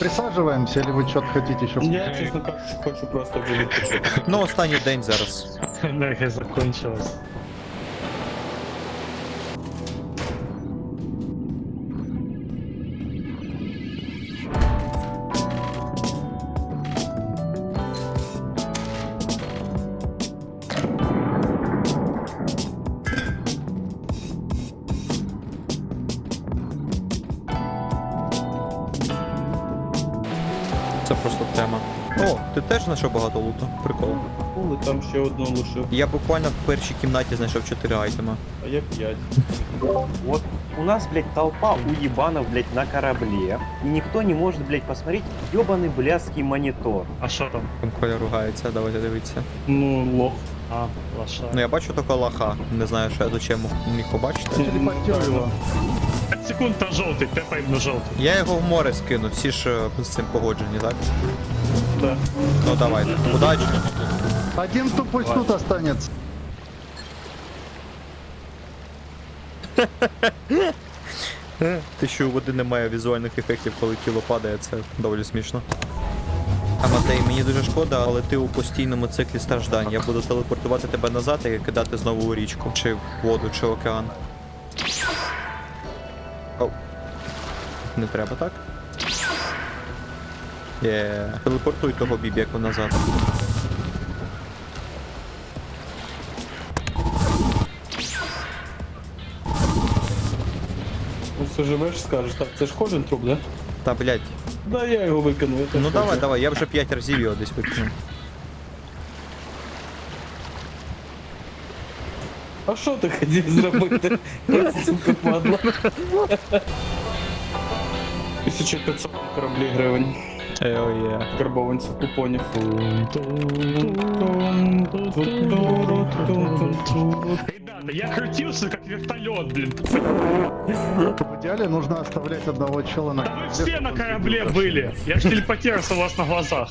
Присаживаемся или вы что-то хотите еще? Я, честно, как хочу просто вылететь. Ну, останній день зараз. Энергия закончилась. Це просто тема. О, ти теж знайшов багато луту? Прикол. Пули там ще одну лишив, Я буквально в першій кімнаті знайшов 4 айтема. а я п'ять. Вот у нас, блядь, толпа уебанов, блядь, на корабле. И никто не может, блядь, посмотреть ебаный блядский монитор. А що там? Там Коля ругається, давайте дивитися. Ну, лох. А, лоша. Ну я бачу тільки лоха. Не знаю, що я зачем міг побачити. Его. 5 секунд на жовтий, тепаємо на жовтий. Я його в море скину, всі ж е, з цим погоджені, так? Да. Ну давайте. Удачі. Один пусть тут останется. Ти що у води немає візуальних ефектів, коли тіло падає, це доволі смішно. А Матей, мені дуже шкода, але ти у постійному циклі страждань. Я буду телепортувати тебе назад і кидати знову у річку, чи в воду, чи в океан. Оу. Не треба, так? Є. Телепортуй того бібеку назад. Ну, все живеш, скажеш, так, це ж кожен труп, да? Та блять. Да, я його викину. я теж Ну давай, хочу. давай, я вже 5 разів його десь викинув. А що ти хотів зробити? Сука, падла. 1500 кораблів гривень. Eo yeah. Карбованців купонів. Ребята, я крутился как вертолет, блин. В идеале нужно оставлять одного чела на Да вы все на корабле были. Я ж телепортировался у вас на глазах.